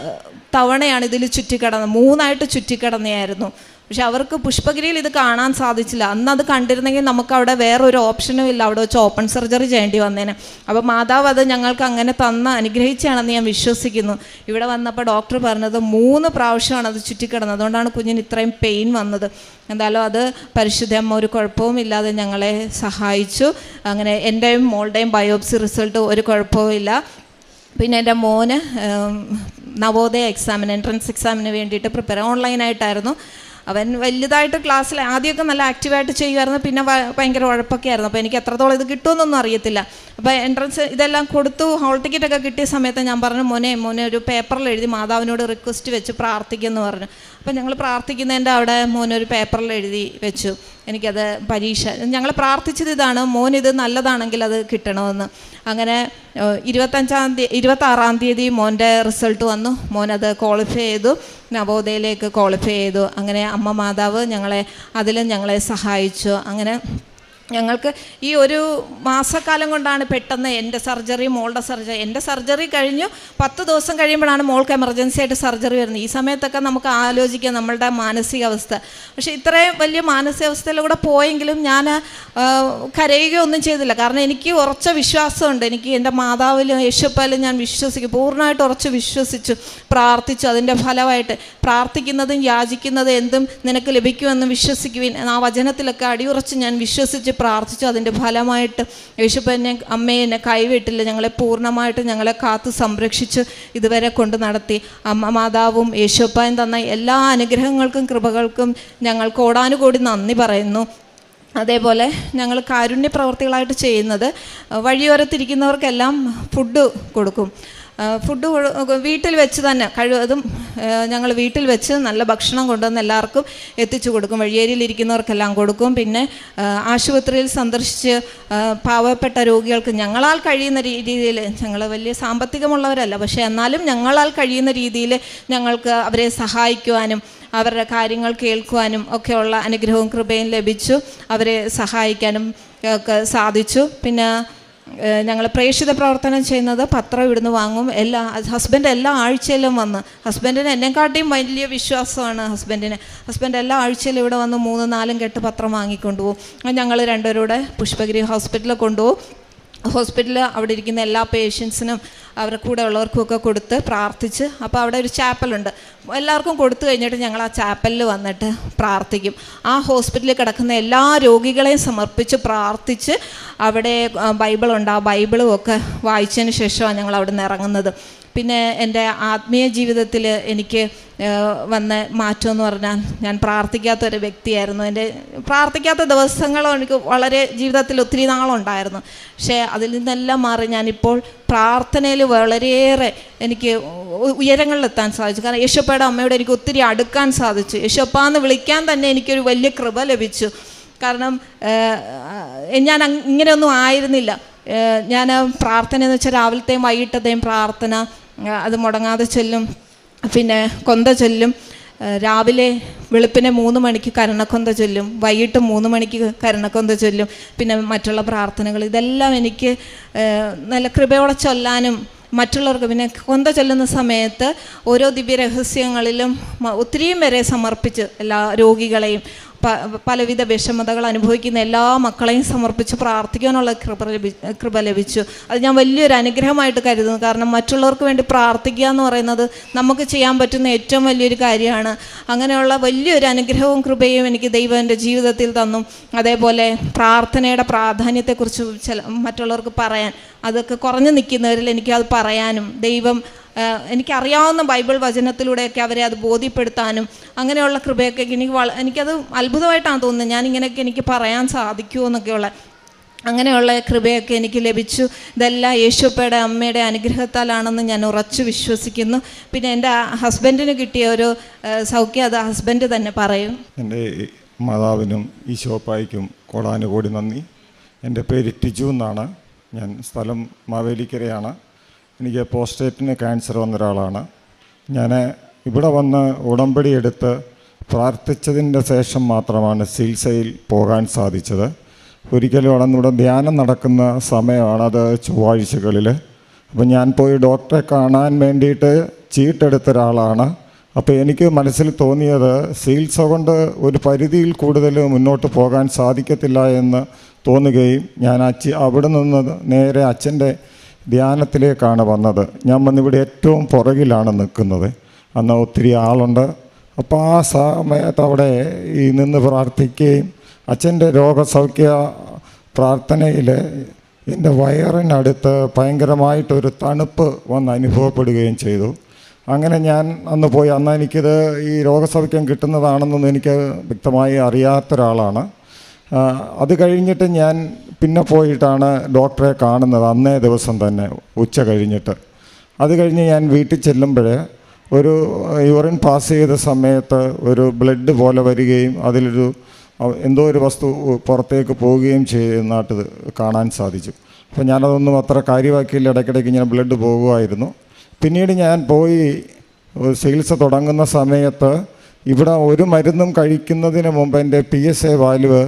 തവണയാണ് ഇതിൽ ചുറ്റിക്കിടന്നത് മൂന്നായിട്ട് ചുറ്റിക്കിടന്നെയായിരുന്നു. പക്ഷെ അവർക്ക് പുഷ്പഗിരിയിൽ ഇത് കാണാൻ സാധിച്ചില്ല. അന്ന് അത് കണ്ടിരുന്നെങ്കിൽ നമുക്ക് അവിടെ വേറൊരു ഓപ്ഷനും ഇല്ല. അവിടെ വെച്ച് ഓപ്പൺ സർജറി ചെയ്യേണ്ടി വന്നേനെ. അപ്പോൾ മാതാവ് അത് ഞങ്ങൾക്ക് അങ്ങനെ തന്ന അനുഗ്രഹിച്ചാണെന്ന് ഞാൻ വിശ്വസിക്കുന്നു. ഇവിടെ വന്നപ്പോൾ ഡോക്ടർ പറഞ്ഞത് മൂന്ന് പ്രാവശ്യമാണ് അത് ചുറ്റിക്കിടന്നത്. അതുകൊണ്ടാണ് കുഞ്ഞിന് ഇത്രയും പെയിൻ വന്നത്. എന്തായാലും അത് പരിശുദ്ധമ്മ ഒരു കുഴപ്പവും ഇല്ലാതെ ഞങ്ങളെ സഹായിച്ചു. അങ്ങനെ എന്റെയും മോളുടെയും ബയോപ്സി റിസൾട്ട് ഒരു കുഴപ്പവും ഇല്ല. പിന്നെ എന്റെ മോന് നവോദയ എക്സാമിന് എൻട്രൻസ് എക്സാമിന് വേണ്ടിയിട്ട് പ്രിപ്പയർ ഓൺലൈനായിട്ടായിരുന്നു അവൻ വലുതായിട്ട് ക്ലാസ്സിൽ ആദ്യമൊക്കെ നല്ല ആക്റ്റീവായിട്ട് ചെയ്യുമായിരുന്നു. പിന്നെ ഭയങ്കര ഉഴപ്പൊക്കെ ആയിരുന്നു. അപ്പോൾ എനിക്ക് എത്രത്തോളം ഇത് കിട്ടുമെന്നൊന്നും അറിയത്തില്ല. അപ്പോൾ എൻട്രൻസ് ഇതെല്ലാം കൊടുത്തു. ഹോൾ ടിക്കറ്റൊക്കെ കിട്ടിയ സമയത്ത് ഞാൻ പറഞ്ഞു മോനെ മോനെ ഒരു പേപ്പറിൽ എഴുതി മാതാവിനോട് റിക്വസ്റ്റ് വെച്ച് പ്രാർത്ഥിക്കുമെന്ന് പറഞ്ഞു. അപ്പോൾ ഞങ്ങൾ പ്രാർത്ഥിക്കുന്നതിന്റെ അവിടെ മോനൊരു പേപ്പറിൽ എഴുതി വെച്ചു. എനിക്കത് പരീക്ഷ ഞങ്ങൾ പ്രാർത്ഥിച്ചത് ഇതാണ് മോൻ ഇത് നല്ലതാണെങ്കിൽ അത് കിട്ടണമെന്ന്. അങ്ങനെ ഇരുപത്തഞ്ചാം തീയതി ഇരുപത്താറാം തീയതി മോന്റെ റിസൾട്ട് വന്നു. മോൻ അത് ക്വാളിഫൈ ചെയ്തു. നവോദയയിലേക്ക് ക്വാളിഫൈ ചെയ്തു. അങ്ങനെ അമ്മ മാതാവ് ഞങ്ങളെ അതിലും ഞങ്ങളെ സഹായിച്ചു. അങ്ങനെ ഞങ്ങൾക്ക് ഈ ഒരു മാസക്കാലം കൊണ്ടാണ് പെട്ടെന്ന് എന്റെ സർജറി മോളുടെ സർജറി. എന്റെ സർജറി കഴിഞ്ഞു. പത്ത് ദിവസം കഴിയുമ്പോഴാണ് മോൾക്ക് എമർജൻസി ആയിട്ട് സർജറി വരുന്നത്. ഈ സമയത്തൊക്കെ നമുക്ക് ആലോചിക്കാം നമ്മളുടെ മാനസികാവസ്ഥ. പക്ഷേ ഇത്രയും വലിയ മാനസികാവസ്ഥയിലൂടെ പോയെങ്കിലും ഞാൻ കരയുകയൊന്നും ചെയ്തില്ല. കാരണം എനിക്ക് ഉറച്ച വിശ്വാസമുണ്ട്. എനിക്ക് എന്റെ മാതാവിലും യേശുപ്പാലും ഞാൻ വിശ്വസിക്കും. പൂർണമായിട്ട് ഉറച്ച് വിശ്വസിച്ചു പ്രാർത്ഥിച്ചു അതിന്റെ ഫലമായിട്ട് പ്രാർത്ഥിക്കുന്നതും യാചിക്കുന്നതും എന്തും നിനക്ക് ലഭിക്കുമെന്ന് വിശ്വസിക്കുവിൻ. ആ വചനത്തിലൊക്കെ അടിയുറച്ച് ഞാൻ വിശ്വസിച്ച് പ്രാർത്ഥിച്ചു. അതിന്റെ ഫലമായിട്ട് യേശുപ്പ എന്നെ അമ്മയെ എന്നെ കൈവിട്ടില്ല. ഞങ്ങളെ പൂർണമായിട്ട് ഞങ്ങളെ കാത്ത് സംരക്ഷിച്ച് ഇതുവരെ കൊണ്ട് നടത്തി. അമ്മ മാതാവും യേശുപ്പായും തന്ന എല്ലാ അനുഗ്രഹങ്ങൾക്കും കൃപകൾക്കും ഞങ്ങൾ കോടാനുകോടി നന്ദി പറയുന്നു. അതേപോലെ ഞങ്ങൾ കാരുണ്യ പ്രവർത്തികളായിട്ട് ചെയ്യുന്നത് വഴിയോരത്തിരിക്കുന്നവർക്കെല്ലാം ഫുഡ് കൊടുക്കും. ഫുഡ് വീട്ടിൽ വെച്ച് തന്നെ കഴിവതും ഞങ്ങൾ വീട്ടിൽ വെച്ച് നല്ല ഭക്ഷണം കൊണ്ടുവന്ന് എല്ലാവർക്കും എത്തിച്ചു കൊടുക്കും. വഴിയേരിയിലിരിക്കുന്നവർക്കെല്ലാം കൊടുക്കും. പിന്നെ ആശുപത്രിയിൽ സന്ദർശിച്ച് പാവപ്പെട്ട രോഗികൾക്ക് ഞങ്ങളാൽ കഴിയുന്ന രീതിയിൽ ഞങ്ങൾ വലിയ സാമ്പത്തികമുള്ളവരല്ല. പക്ഷേ എന്നാലും ഞങ്ങളാൽ കഴിയുന്ന രീതിയിൽ ഞങ്ങൾക്ക് അവരെ സഹായിക്കുവാനും അവരുടെ കാര്യങ്ങൾ കേൾക്കുവാനും ഒക്കെയുള്ള അനുഗ്രഹവും കൃപയും ലഭിച്ചു. അവരെ സഹായിക്കാനും ഒക്കെ സാധിച്ചു. പിന്നെ ഞങ്ങൾ പ്രേക്ഷിത പ്രവർത്തനം ചെയ്യുന്നത് പത്രം ഇവിടുന്ന് വാങ്ങും. എല്ലാ ഹസ്ബൻഡ് എല്ലാ ആഴ്ചയിലും വന്ന് ഹസ്ബൻഡിന് എന്നെക്കാട്ടിയും വലിയ വിശ്വാസമാണ് ഹസ്ബൻഡിന് ഹസ്ബൻഡ് എല്ലാ ആഴ്ചയിലും ഇവിടെ വന്ന് മൂന്ന് നാലും കെട്ട് പത്രം വാങ്ങിക്കൊണ്ടുപോകും. ഞങ്ങൾ രണ്ടുപേരൂടെ പുഷ്പഗിരി ഹോസ്പിറ്റലിൽ കൊണ്ടുപോകും. ഹോസ്പിറ്റലിൽ അവിടെ ഇരിക്കുന്ന എല്ലാ പേഷ്യൻസിനും അവരുടെ കൂടെ ഉള്ളവർക്കുമൊക്കെ കൊടുത്ത് പ്രാർത്ഥിച്ച്. അപ്പോൾ അവിടെ ഒരു ചാപ്പലുണ്ട്. എല്ലാവർക്കും കൊടുത്തു കഴിഞ്ഞിട്ട് ഞങ്ങൾ ആ ചാപ്പലിൽ വന്നിട്ട് പ്രാർത്ഥിക്കും. ആ ഹോസ്പിറ്റലിൽ കിടക്കുന്ന എല്ലാ രോഗികളെയും സമർപ്പിച്ച് പ്രാർത്ഥിച്ച് അവിടെ ബൈബിളുണ്ട്. ആ ബൈബിളും ഒക്കെ വായിച്ചതിന് ശേഷമാണ് ഞങ്ങൾ അവിടെ നിന്ന് ഇറങ്ങുന്നത്. പിന്നെ എന്റെ ആത്മീയ ജീവിതത്തിൽ എനിക്ക് വന്ന മാറ്റം എന്ന് പറഞ്ഞാൽ ഞാൻ പ്രാർത്ഥിക്കാത്ത ഒരു വ്യക്തിയായിരുന്നു. എന്റെ പ്രാർത്ഥിക്കാത്ത ദിവസങ്ങളും എനിക്ക് വളരെ ജീവിതത്തിൽ ഒത്തിരി നാളുണ്ടായിരുന്നു. പക്ഷേ അതിൽ നിന്നെല്ലാം മാറി ഞാനിപ്പോൾ പ്രാർത്ഥനയിൽ വളരെയേറെ എനിക്ക് ഉയരങ്ങളിലെത്താൻ സാധിച്ചു. കാരണം യേശോപ്പയുടെ അമ്മയോട് എനിക്ക് ഒത്തിരി അടുക്കാൻ സാധിച്ചു. യേശോപ്പ എന്ന് വിളിക്കാൻ തന്നെ എനിക്കൊരു വലിയ കൃപ ലഭിച്ചു. കാരണം ഞാൻ ഇങ്ങനെയൊന്നും ആയിരുന്നില്ല. ഞാൻ പ്രാർത്ഥന എന്ന് വെച്ചാൽ രാവിലത്തെയും വൈകിട്ടത്തെയും പ്രാർത്ഥന അത് മുടങ്ങാതെ ചൊല്ലും. പിന്നെ കൊന്ത ചൊല്ലും. രാവിലെ വെളുപ്പിനെ മൂന്ന് മണിക്ക് കരുണക്കൊന്ത ചൊല്ലും. വൈകിട്ട് മൂന്ന് മണിക്ക് കരുണക്കൊന്ത ചൊല്ലും. പിന്നെ മറ്റുള്ള പ്രാർത്ഥനകൾ. ഇതെല്ലാം എനിക്ക് നല്ല കൃപയോടെ ചൊല്ലാനും മറ്റുള്ളവർക്ക് പിന്നെ കൊന്ത ചൊല്ലുന്ന സമയത്ത് ഓരോ ദിവ്യ രഹസ്യങ്ങളിലും ഒത്തിരിയും വരെ സമർപ്പിച്ച് എല്ലാ രോഗികളെയും പലവിധ വിഷമതകൾ അനുഭവിക്കുന്ന എല്ലാ മക്കളെയും സമർപ്പിച്ച് പ്രാർത്ഥിക്കാനുള്ള കൃപ ലഭി കൃപ ലഭിച്ചു. അത് ഞാൻ വലിയൊരു അനുഗ്രഹമായിട്ട് കരുതുന്നു. കാരണം മറ്റുള്ളവർക്ക് വേണ്ടി പ്രാർത്ഥിക്കുക എന്ന് പറയുന്നത് നമുക്ക് ചെയ്യാൻ പറ്റുന്ന ഏറ്റവും വലിയൊരു കാര്യമാണ്. അങ്ങനെയുള്ള വലിയൊരു അനുഗ്രഹവും കൃപയും എനിക്ക് ദൈവം എന്റെ ജീവിതത്തിൽ തന്നു. അതേപോലെ പ്രാർത്ഥനയുടെ പ്രാധാന്യത്തെക്കുറിച്ച് ചില മറ്റുള്ളവർക്ക് പറയാൻ അതൊക്കെ കുറഞ്ഞു നിൽക്കുന്നവരിൽ എനിക്കത് പറയാനും ദൈവം എനിക്കറിയാവുന്ന ബൈബിൾ വചനത്തിലൂടെയൊക്കെ അവരെ അത് ബോധ്യപ്പെടുത്താനും അങ്ങനെയുള്ള കൃപയൊക്കെ എനിക്ക് വള എനിക്കത് അത്ഭുതമായിട്ടാണ് തോന്നുന്നത്. ഞാൻ ഇങ്ങനെയൊക്കെ എനിക്ക് പറയാൻ സാധിക്കുമോ എന്നൊക്കെയുള്ള അങ്ങനെയുള്ള കൃപയൊക്കെ എനിക്ക് ലഭിച്ചു. ഇതെല്ലാം യേശുപ്പയുടെ അമ്മയുടെ അനുഗ്രഹത്താലാണെന്ന് ഞാൻ ഉറച്ചു വിശ്വസിക്കുന്നു. പിന്നെ എന്റെ ഹസ്ബൻഡിന് കിട്ടിയ ഒരു സൗഖ്യം അത് ഹസ്ബൻഡ് തന്നെ പറയും. എന്റെ മാതാവിനും ഈശോപ്പായ്ക്കും കോടാനുകോടി നന്ദി. എന്റെ പേര് ടിജു എന്നാണ്. ഞാൻ സ്ഥലം മാവേലിക്കരയാണ്. എനിക്ക് പോസ്റ്റേറ്റിന് ക്യാൻസർ വന്ന ഒരാളാണ്. ഞാൻ ഇവിടെ വന്ന് ഉടമ്പടി എടുത്ത് പ്രാർത്ഥിച്ചതിന്റെ ശേഷം മാത്രമാണ് ചികിത്സയിൽ പോകാൻ സാധിച്ചത്. ഒരിക്കലും അവിടെ ഇവിടെ ധ്യാനം നടക്കുന്ന സമയമാണ് അത് ചൊവ്വാഴ്ചകളിൽ അപ്പം ഞാൻ പോയി ഡോക്ടറെ കാണാൻ വേണ്ടിയിട്ട് ചീട്ടെടുത്ത ഒരാളാണ്. അപ്പോൾ എനിക്ക് മനസ്സിൽ തോന്നിയത് ചികിത്സ കൊണ്ട് ഒരു പരിധിയിൽ കൂടുതൽ മുന്നോട്ട് പോകാൻ സാധിക്കത്തില്ല എന്ന് തോന്നുകയും ഞാൻ അച്ഛ അവിടെ നിന്ന് നേരെ അച്ഛന്റെ ധ്യാനത്തിലേക്കാണ് വന്നത്. ഞാൻ വന്നിവിടെ ഏറ്റവും പുറകിലാണ് നിൽക്കുന്നത്. അന്ന് ഒത്തിരി ആളുണ്ട്. അപ്പോൾ ആ സമയത്ത് അവിടെ ഈ നിന്ന് പ്രാർത്ഥിക്കുകയും അച്ഛന്റെ രോഗസൗഖ്യ പ്രാർത്ഥനയിൽ എന്റെ വയറിനടുത്ത് ഭയങ്കരമായിട്ടൊരു തണുപ്പ് വന്ന് അനുഭവപ്പെടുകയും ചെയ്തു. അങ്ങനെ ഞാൻ അന്ന് പോയി. അന്ന് എനിക്കിത് ഈ രോഗസൗഖ്യം കിട്ടുന്നതാണെന്നൊന്നും എനിക്ക് വ്യക്തമായി അറിയാത്തൊരാളാണ്. അത് കഴിഞ്ഞിട്ട് ഞാൻ പിന്നെ പോയിട്ടാണ് ഡോക്ടറെ കാണുന്നത് അന്നേ ദിവസം തന്നെ ഉച്ച കഴിഞ്ഞിട്ട്. അത് കഴിഞ്ഞ് ഞാൻ വീട്ടിൽ ചെല്ലുമ്പോൾ ഒരു യൂറിൻ പാസ് ചെയ്ത സമയത്ത് ഒരു ബ്ലഡ് പോലെ വരികയും അതിലൊരു എന്തോ ഒരു വസ്തു പുറത്തേക്ക് പോവുകയും ചെയ്യുന്നതായിട്ട് കാണാൻ സാധിച്ചു. അപ്പോൾ ഞാനതൊന്നും അത്ര കാര്യമാക്കിയില്ല ഇടയ്ക്കിടയ്ക്ക് ഇങ്ങനെ ബ്ലഡ് പോകുമായിരുന്നു. പിന്നീട് ഞാൻ പോയി ചികിത്സ തുടങ്ങുന്ന സമയത്ത് ഇവിടെ ഒരു മരുന്നും കഴിക്കുന്നതിന് മുമ്പ് എന്റെ പി എസ് എ വാല്യൂ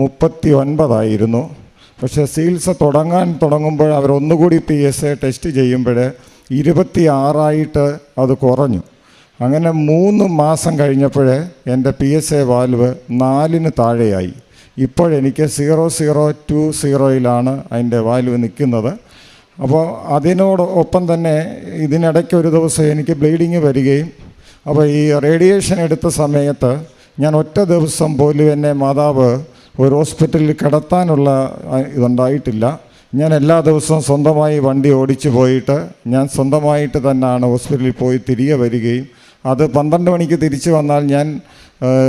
മുപ്പത്തി ഒൻപതായിരുന്നു. പക്ഷേ ചികിത്സ തുടങ്ങാൻ തുടങ്ങുമ്പോൾ അവർ ഒന്നുകൂടി പി എസ് എ ടെസ്റ്റ് ചെയ്യുമ്പോൾ ഇരുപത്തി ആറായിട്ട് അത് കുറഞ്ഞു. അങ്ങനെ മൂന്ന് മാസം കഴിഞ്ഞപ്പോൾ എന്റെ പി എസ് എ വാൽവ് നാലിന് താഴെയായി. ഇപ്പോഴെനിക്ക് സീറോ സീറോ ടു സീറോയിലാണ് അതിന്റെ വാൽവ് നിൽക്കുന്നത്. അപ്പോൾ അതിനോട് ഒപ്പം തന്നെ ഇതിനിടയ്ക്ക് ഒരു ദിവസം എനിക്ക് ബ്ലീഡിങ് വരികയും അപ്പോൾ ഈ റേഡിയേഷൻ എടുത്ത സമയത്ത് ഞാൻ ഒറ്റ ദിവസം പോലും എന്നെ മാതാവ് ഒരു ഹോസ്പിറ്റലിൽ കിടത്താനുള്ള ഇതുണ്ടായിട്ടില്ല. ഞാൻ എല്ലാ ദിവസവും സ്വന്തമായി വണ്ടി ഓടിച്ചു പോയിട്ട് ഞാൻ സ്വന്തമായിട്ട് തന്നെയാണ് ഹോസ്പിറ്റലിൽ പോയി തിരികെ വരികയും. അത് പന്ത്രണ്ട് മണിക്ക് തിരിച്ചു വന്നാൽ ഞാൻ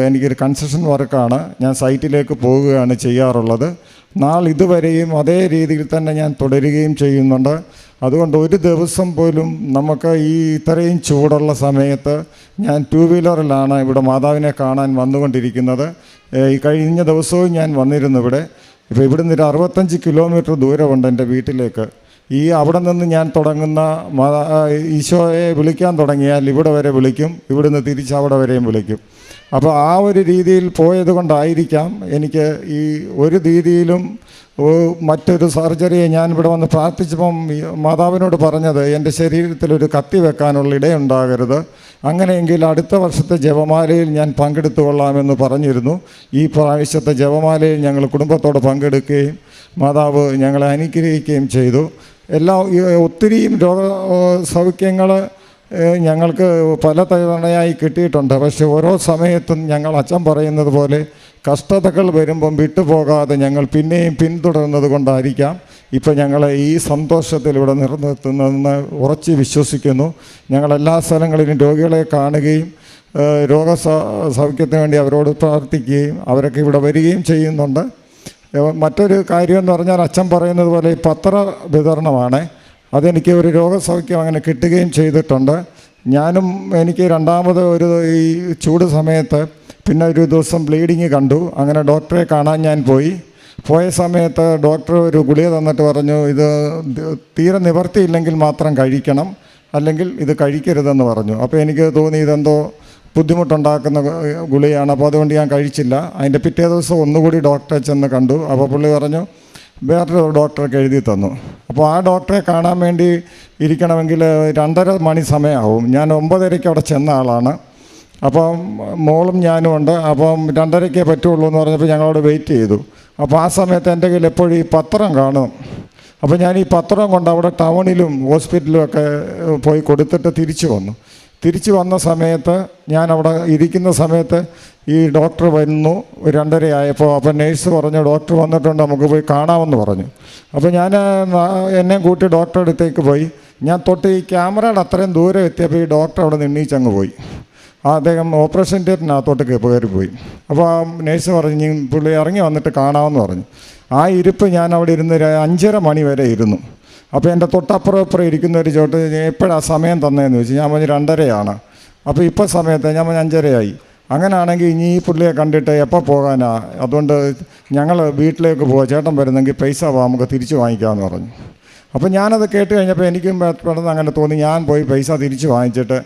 എനിക്കൊരു കൺസ്ട്രക്ഷൻ വർക്കാണ്. ഞാൻ സൈറ്റിലേക്ക് പോവുകയാണ് ചെയ്യാറുള്ളത്. നാൾ ഇതുവരെയും അതേ രീതിയിൽ തന്നെ ഞാൻ തുടരുകയും ചെയ്യുന്നുണ്ട്. അതുകൊണ്ട് ഒരു ദിവസം പോലും നമുക്ക് ഈ ഇത്രയും ചൂടുള്ള സമയത്ത് ഞാൻ ടു വീലറിലാണ് ഇവിടെ മാതാവിനെ കാണാൻ വന്നുകൊണ്ടിരിക്കുന്നത്. ഈ കഴിഞ്ഞ ദിവസവും ഞാൻ വന്നിരുന്നു ഇവിടെ. ഇപ്പോൾ ഇവിടുന്ന് ഒരു അറുപത്തഞ്ച് കിലോമീറ്റർ ദൂരമുണ്ട് എന്റെ വീട്ടിലേക്ക്. ഈ അവിടെ നിന്ന് ഞാൻ തുടങ്ങുന്ന ഈശോയെ വിളിക്കാൻ തുടങ്ങിയാൽ ഇവിടെ വരെ വിളിക്കും ഇവിടുന്ന് തിരിച്ച് അവിടെ വരെയും വിളിക്കും. അപ്പോൾ ആ ഒരു രീതിയിൽ പോയത് കൊണ്ടായിരിക്കാം എനിക്ക് ഈ ഒരു രീതിയിലും മറ്റൊരു സർജറിയെ ഞാൻ ഇവിടെ വന്ന് പ്രാർത്ഥിച്ചപ്പം മാതാവിനോട് പറഞ്ഞത് എന്റെ ശരീരത്തിൽ ഒരു കത്തി വെക്കാനുള്ള ഇടയുണ്ടാകരുത്. അങ്ങനെയെങ്കിൽ അടുത്ത വർഷത്തെ ജപമാലയിൽ ഞാൻ പങ്കെടുത്തുകൊള്ളാമെന്ന് പറഞ്ഞിരുന്നു. ഈ പ്രാവശ്യത്തെ ജപമാലയിൽ ഞങ്ങൾ കുടുംബത്തോട് പങ്കെടുക്കുകയും മാതാവ് ഞങ്ങളെ അനുഗ്രഹിക്കുകയും ചെയ്തു. എല്ലാ ഒത്തിരി രോഗ സൗഖ്യങ്ങൾ ഞങ്ങൾക്ക് പല തവണയായി കിട്ടിയിട്ടുണ്ട്. പക്ഷെ ഓരോ സമയത്തും ഞങ്ങൾ അച്ഛൻ പറയുന്നത് പോലെ കഷ്ടതകൾ വരുമ്പം വിട്ടുപോകാതെ ഞങ്ങൾ പിന്നെയും പിന്തുടരുന്നത് കൊണ്ടായിരിക്കാം. ഇപ്പോൾ ഞങ്ങളെ ഈ സന്തോഷത്തിൽ ഇവിടെ നിലനിർത്തുന്നതെന്ന് ഉറച്ച് വിശ്വസിക്കുന്നു. ഞങ്ങൾ എല്ലാ സ്ഥലങ്ങളിലും രോഗികളെ കാണുകയും രോഗ സൗഖ്യത്തിന് വേണ്ടി അവരോട് പ്രാർത്ഥിക്കുകയും അവരൊക്കെ ഇവിടെ വരികയും ചെയ്യുന്നുണ്ട്. മറ്റൊരു കാര്യം എന്ന് പറഞ്ഞാൽ അച്ഛൻ പറയുന്നത് പോലെ ഈ പത്ര വിതരണമാണ്. അതെനിക്ക് ഒരു രോഗസൗഖ്യം അങ്ങനെ കിട്ടുകയും ചെയ്തിട്ടുണ്ട്. ഞാനും എനിക്ക് രണ്ടാമത് ഒരു ഈ ചൂട് സമയത്ത് പിന്നെ ഒരു ദിവസം ബ്ലീഡിങ് കണ്ടു. അങ്ങനെ ഡോക്ടറെ കാണാൻ ഞാൻ പോയി. പോയ സമയത്ത് ഡോക്ടർ ഒരു ഗുളിക തന്നിട്ട് പറഞ്ഞു ഇത് തീരെ നിവർത്തിയില്ലെങ്കിൽ മാത്രം കഴിക്കണം. അല്ലെങ്കിൽ ഇത് കഴിക്കരുതെന്ന് പറഞ്ഞു. അപ്പോൾ എനിക്ക് തോന്നി ഇതെന്തോ ബുദ്ധിമുട്ടുണ്ടാക്കുന്ന ഗുളിയാണ്. അപ്പോൾ അതുകൊണ്ട് ഞാൻ കഴിച്ചില്ല. അതിന്റെ പിറ്റേ ദിവസം ഒന്നുകൂടി ഡോക്ടറെ ചെന്ന് കണ്ടു. അപ്പോൾ പുള്ളി പറഞ്ഞു വേറൊരു ഡോക്ടർക്ക് എഴുതി തന്നു. അപ്പോൾ ആ ഡോക്ടറെ കാണാൻ വേണ്ടി ഇരിക്കണമെങ്കിൽ രണ്ടര മണി സമയമാവും. ഞാൻ ഒമ്പതരയ്ക്ക് അവിടെ ചെന്ന ആളാണ്. അപ്പം മോളും ഞാനും ഉണ്ട്. അപ്പം രണ്ടരയ്ക്കേ പറ്റുള്ളൂ എന്ന് പറഞ്ഞപ്പോൾ ഞങ്ങളോട് വെയിറ്റ് ചെയ്തു. അപ്പോൾ ആ സമയത്ത് എന്റെ കയ്യിൽ എപ്പോഴും ഈ പത്രം കാണും. അപ്പോൾ ഞാൻ ഈ പത്രം കൊണ്ട് അവിടെ ടൗണിലും ഹോസ്പിറ്റലും ഒക്കെ പോയി കൊടുത്തിട്ട് തിരിച്ചു വന്നു. തിരിച്ചു വന്ന സമയത്ത് ഞാൻ അവിടെ ഇരിക്കുന്ന സമയത്ത് ഈ ഡോക്ടർ വരുന്നു രണ്ടര ആയപ്പോൾ അപ്പോൾ നേഴ്സ് പറഞ്ഞു ഡോക്ടർ വന്നിട്ടുണ്ട് നമുക്ക് പോയി കാണാമെന്ന് പറഞ്ഞു. അപ്പോൾ ഞാൻ എന്നെ കൂട്ടി ഡോക്ടറുടെ അടുത്തേക്ക് പോയി. ഞാൻ തൊട്ട് ഈ ക്യാമറയുടെ അത്രയും ദൂരം എത്തിയപ്പോൾ ഈ ഡോക്ടർ അവിടെ നിണ്ണീച്ചങ്ങ് പോയി. ആ അദ്ദേഹം ഓപ്പറേഷൻ തിയേറ്ററിനകത്തോട്ട് കയറി പോയി. അപ്പോൾ ആ നേഴ്സ് പറഞ്ഞു "ഇനി പുള്ളി ഇറങ്ങി വന്നിട്ട് കാണാമെന്ന് പറഞ്ഞു. ആ ഇരിപ്പ് ഞാൻ അവിടെ ഇരുന്ന് അഞ്ചര മണി വരെ ഇരുന്നു. അപ്പോൾ എന്റെ തൊട്ടപ്പുറം ഇപ്പുറം ഇരിക്കുന്ന ഒരു ചോട്ട് എപ്പോഴാണ് സമയം തന്നതെന്ന് ചോദിച്ചു. ഞാൻ പറഞ്ഞ് രണ്ടരയാണ്. അപ്പോൾ ഇപ്പോൾ സമയത്ത് ഞാൻ പറഞ്ഞ് അഞ്ചരയായി. അങ്ങനെയാണെങ്കിൽ ഇനി ഈ പുള്ളിയെ കണ്ടിട്ട് എപ്പോൾ പോകാനാ? അതുകൊണ്ട് ഞങ്ങൾ വീട്ടിലേക്ക് പോകാം ചേട്ടൻ വരുന്നെങ്കിൽ പൈസ നമുക്ക് തിരിച്ച് വാങ്ങിക്കാമെന്ന് പറഞ്ഞു. അപ്പോൾ ഞാനത് കേട്ട് കഴിഞ്ഞപ്പോൾ എനിക്കും പെട്ടെന്ന് അങ്ങനെ തോന്നി. ഞാൻ പോയി പൈസ തിരിച്ച് വാങ്ങിച്ചിട്ട്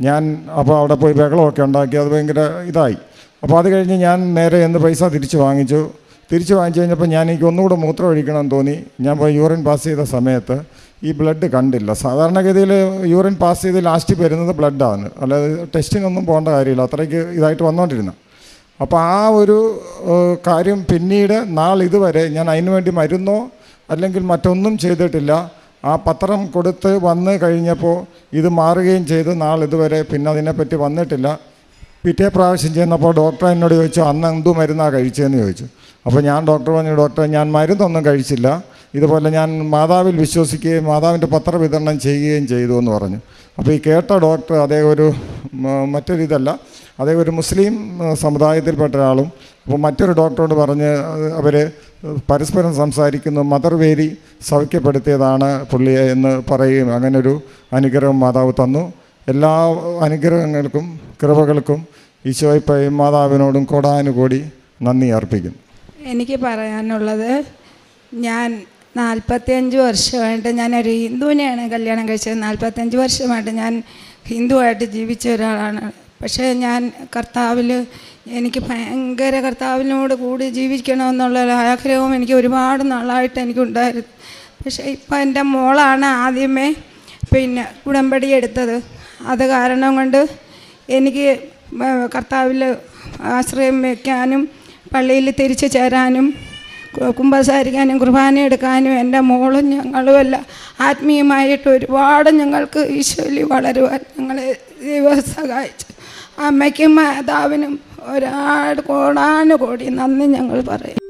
ഞാൻ അപ്പോൾ അവിടെ പോയി ബഹളമൊക്കെ ഉണ്ടാക്കി. അത് ഭയങ്കര ഇതായി. അപ്പോൾ അത് കഴിഞ്ഞ് ഞാൻ നേരെ എന്ന് പൈസ തിരിച്ച് വാങ്ങിച്ചു. തിരിച്ച് വാങ്ങിച്ചു കഴിഞ്ഞപ്പോൾ ഞാൻ എനിക്ക് ഒന്നുകൂടെ മൂത്രം ഒഴിക്കണമെന്ന് തോന്നി. ഞാൻ പോയി യൂറിൻ പാസ് ചെയ്ത സമയത്ത് ഈ ബ്ലഡ് കണ്ടില്ല. സാധാരണഗതിയിൽ യൂറിൻ പാസ് ചെയ്ത് ലാസ്റ്റ് വരുന്നത് ബ്ലഡാണ് അല്ലാതെ ടെസ്റ്റിനൊന്നും പോകേണ്ട കാര്യമില്ല. അത്രയ്ക്ക് ഇതായിട്ട് വന്നുകൊണ്ടിരുന്നു അപ്പോൾ ആ ഒരു കാര്യം പിന്നീട് നാളിതുവരെ ഞാൻ അതിനു വേണ്ടി മരുന്നോ അല്ലെങ്കിൽ മറ്റൊന്നും ചെയ്തിട്ടില്ല. ആ പത്രം കൊടുത്ത് വന്ന് കഴിഞ്ഞപ്പോൾ ഇത് മാറുകയും ചെയ്ത് നാളിതുവരെ പിന്നെ അതിനെപ്പറ്റി വന്നിട്ടില്ല. പിറ്റേ പ്രാവശ്യം ചെന്നപ്പോൾ ഡോക്ടർ എന്നോട് ചോദിച്ചു അന്ന് എന്തു മരുന്നാണ് കഴിച്ചതെന്ന് ചോദിച്ചു. അപ്പോൾ ഞാൻ ഡോക്ടർ പറഞ്ഞു ഡോക്ടർ ഞാൻ മരുന്നൊന്നും കഴിച്ചില്ല. ഇതുപോലെ ഞാൻ മാതാവിൽ വിശ്വസിക്കുകയും മാതാവിന്റെ പത്രവിതരണം ചെയ്യുകയും ചെയ്തു എന്ന് പറഞ്ഞു. അപ്പോൾ ഈ കേട്ട ഡോക്ടർ അതേ ഒരു മറ്റൊരിതല്ല അതേ ഒരു മുസ്ലിം സമുദായത്തിൽപ്പെട്ട ഒരാളും. അപ്പോൾ മറ്റൊരു ഡോക്ടറോട് പറഞ്ഞ് അവർ പരസ്പരം സംസാരിക്കുന്നു മദർ വേരി സൗഖ്യപ്പെടുത്തിയതാണ് പുള്ളിയെ എന്ന് പറയുകയും അങ്ങനൊരു അനുഗ്രഹം മാതാവ് തന്നു. എല്ലാ അനുഗ്രഹങ്ങൾക്കും കൃപകൾക്കും ഈശോയ്പയും മാതാവിനോടും കോടാനുകൂടി നന്ദി അർപ്പിക്കുന്നു. എനിക്ക് പറയാനുള്ളത് ഞാൻ നാൽപ്പത്തിയഞ്ച് വർഷമായിട്ട് ഞാനൊരു ഹിന്ദുവിനെയാണ് കല്യാണം കഴിച്ചത്. നാൽപ്പത്തഞ്ച് വർഷമായിട്ട് ഞാൻ ഹിന്ദുവായിട്ട് ജീവിച്ച ഒരാളാണ്. പക്ഷേ ഞാൻ കർത്താവിൽ എനിക്ക് ഭയങ്കര കർത്താവിനോട് കൂടി ജീവിക്കണമെന്നുള്ള ആഗ്രഹവും എനിക്ക് ഒരുപാട് നാളായിട്ട് എനിക്കുണ്ടായിരുന്നു. പക്ഷേ ഇപ്പം എന്റെ മോളാണ് ആദ്യമേ പിന്നെ ഉടമ്പടി എടുത്തത്. അത് കാരണം കൊണ്ട് എനിക്ക് കർത്താവിൽ ആശ്രയം വയ്ക്കാനും പള്ളിയിൽ തിരിച്ചു ചേരാനും കുമ്പസാരിക്കാനും കുർബാന എടുക്കാനും എന്റെ മോളും ഞങ്ങളുമെല്ലാം ആത്മീയമായിട്ട് ഒരുപാട് ഞങ്ങൾക്ക് ഈശോയിൽ വളരുവാൻ ഞങ്ങളെ ദൈവം സഹായിച്ചു. അമ്മയ്ക്കും മാതാവിനും ഒരാട് കോടാനുകോടി നന്ദി ഞങ്ങൾ പറയും.